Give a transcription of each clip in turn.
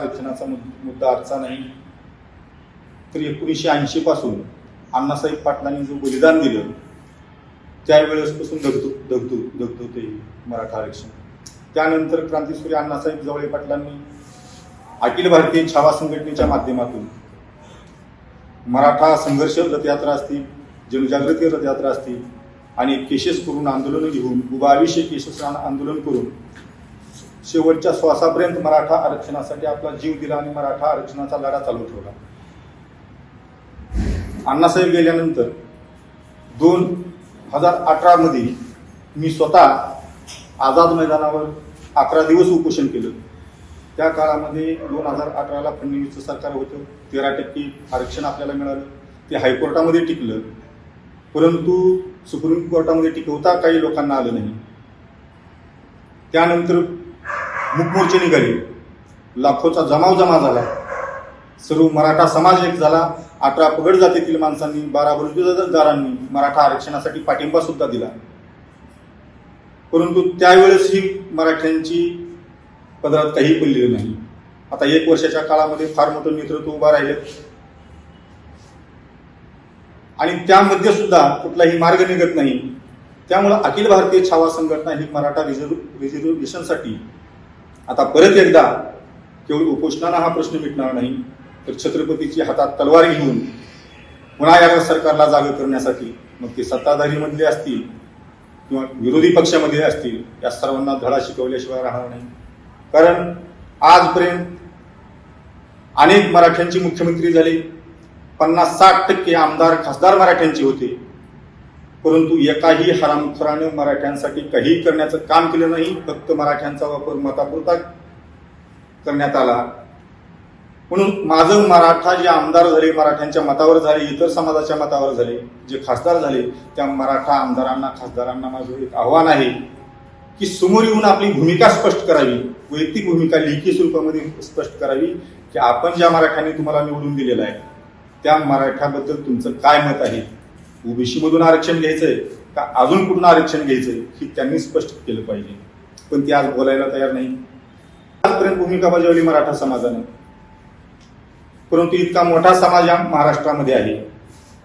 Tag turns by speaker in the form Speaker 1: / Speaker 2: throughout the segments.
Speaker 1: आरक्षणाचा मुद्दा आजचा नाही. तर एकोणीसशे ऐंशी पासून अण्णासाहेब पाटलांनी जो बलिदान दिलं त्यावेळेसपासून दगदू दगदू दगदू ते मराठा आरक्षण. त्यानंतर क्रांतीसूर्य अण्णासाहेब जवळे पाटलांनी अखिल भारतीय छावा संघटनेच्या माध्यमातून मराठा संघर्ष रथयात्रा असतील जनजागृती रथयात्रा असतील आणि केसेस करून आंदोलनं घेऊन बावीसशे केसेस आंदोलन करून शेवटच्या श्वासापर्यंत मराठा आरक्षणासाठी आपला जीव दिला आणि मराठा आरक्षणाचा लढा चालू ठेवला. अण्णासाहेब गेल्यानंतर दोन हजार अठरामध्ये मी स्वतः आझाद मैदानावर अकरा दिवस उपोषण केलं. त्या काळामध्ये दोन हजार अठराला फडणवीसचं सरकार होतं. तेरा टक्के आरक्षण आपल्याला मिळालं. ते हायकोर्टामध्ये टिकलं. परंतु सुप्रीम कोर्टामध्ये टिकवता काही लोकांना आलं नाही. त्यानंतर मुखमोर्चे निघाले. लाखोचा जमाव जमा झाला. सर्व मराठा समाज एक झाला. अठरा पगड जातीतील माणसांनी बारा बलुतेदारांनी मराठा आरक्षणासाठी पाठिंबा सुद्धा दिला. परंतु त्यावेळेस ही मराठ्यांची पदरात काही पडलेली नाही. आता एक वर्षाच्या काळामध्ये फार मोठं नेतृत्व उभा राहिलं. आणि त्यामध्ये सुद्धा कुठलाही मार्ग निघत नाही. त्यामुळं अखिल भारतीय छावा संघटना ही मराठा रिझर्व रिझर्वेशनसाठी आता परत एकदा केवळ उपोषणाला हा प्रश्न मिटणार नाही तर छत्रपतीची हातात तलवार घेऊन पुन्हा या सरकारला जागे करण्यासाठी मग ते सत्ताधारीमधले असतील किंवा विरोधी पक्षामध्ये असतील या सर्वांना धडा शिकवल्याशिवाय राहणार नाही. कारण आजपर्यंत अनेक मराठ्यांचे मुख्यमंत्री झाले पन्नास साठ टक्के आमदार खासदार मराठ्यांचे होते. परंतु एकाही हरामखोरानं मराठ्यांसाठी काही करण्याचं काम केलं नाही फक्त मराठ्यांचा वापर मतापुरता करण्यात आला. म्हणून माझं मराठा जे आमदार झाले मराठ्यांच्या मतावर झाले इतर समाजाच्या मतावर झाले जे खासदार झाले त्या मराठा आमदारांना खासदारांना माझं एक आव्हान आहे की समोर येऊन आपली भूमिका स्पष्ट करावी वैयक्तिक भूमिका लेखी स्वरूपामध्ये स्पष्ट करावी की आपण ज्या मराठ्यांनी तुम्हाला निवडून दिलेलं आहे त्या मराठ्याबद्दल तुमचं काय मत आहे? ओबीसी मधून आरक्षण घ्यायचंय का अजून कुठून आरक्षण घ्यायचंय हे त्यांनी स्पष्ट केलं पाहिजे. पण ते आज बोलायला तयार नाही. आजपर्यंत भूमिका बजावली मराठा समाजाने. परंतु इतका मोठा समाज या महाराष्ट्रामध्ये आहे.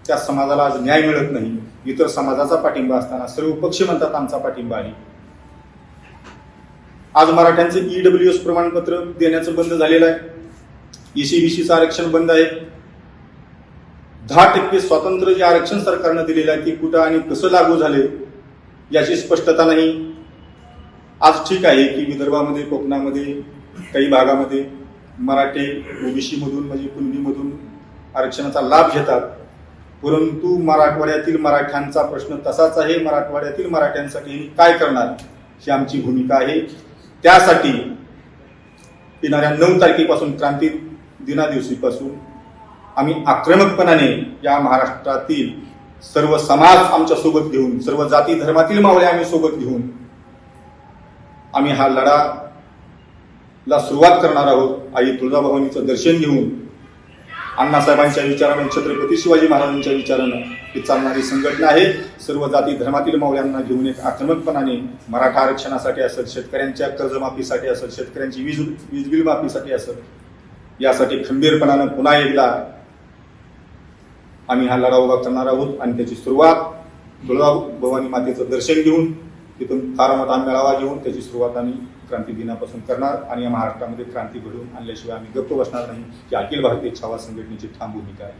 Speaker 1: त्या समाजाला आज न्याय मिळत नाही. इतर समाजाचा पाठिंबा असताना सर्व पक्ष म्हणतात आमचा पाठिंबा आहे. आज मराठ्यांचे ईडब्ल्यू एस प्रमाणपत्र देण्याचं बंद झालेलं आहे. ईसीबीसीचं आरक्षण बंद आहे. दहा टक्के स्वातंत्र्य जे आरक्षण सरकारनं दिलेलं आहे ते कुठं आणि कसं लागू झाले याची स्पष्टता नाही. आज ठीक आहे की विदर्भामध्ये कोकणामध्ये काही भागामध्ये मराठी ओबीसीमधून म्हणजे कुणबीमधून आरक्षणाचा लाभ घेतात. परंतु मराठवाड्यातील मराठ्यांचा प्रश्न तसाच आहे. मराठवाड्यातील मराठ्यांसाठी काय करणार ही आमची भूमिका आहे. त्यासाठी येणाऱ्या नऊ तारखेपासून क्रांती दिनादिवशीपासून आम्ही आक्रमकपणाने या महाराष्ट्रातील सर्व समाज आमच्यासोबत घेऊन सर्व जाती धर्मातील मावळे आम्ही सोबत घेऊन आम्ही हा लढा ला सुरुवात करणार आहोत. आई तुळजाभवानीचं दर्शन घेऊन अण्णासाहेबांच्या विचारानं छत्रपती शिवाजी महाराजांच्या विचारानं ही चालणारी संघटना आहे. सर्व जाती धर्मातील मावळ्यांना घेऊन एक आक्रमकपणाने मराठा आरक्षणासाठी असेल शेतकऱ्यांच्या कर्जमाफीसाठी असेल शेतकऱ्यांची वीज वीज बिल माफीसाठी असेल यासाठी खंबीरपणानं पुन्हा एकदा आम्ही हा लढा उभा करणार आहोत आणि त्याची सुरुवात तुळजाभवानी मातेचं दर्शन घेऊन तिथून फार मेळावा घेऊन त्याची सुरुवात आम्ही क्रांती दिनापासून करणार आणि या महाराष्ट्रामध्ये क्रांती घडवून आणल्याशिवाय आम्ही गप्प बसणार नाही. की अखिल भारतीय छावा संघटनेची ठाम भूमिका आहे.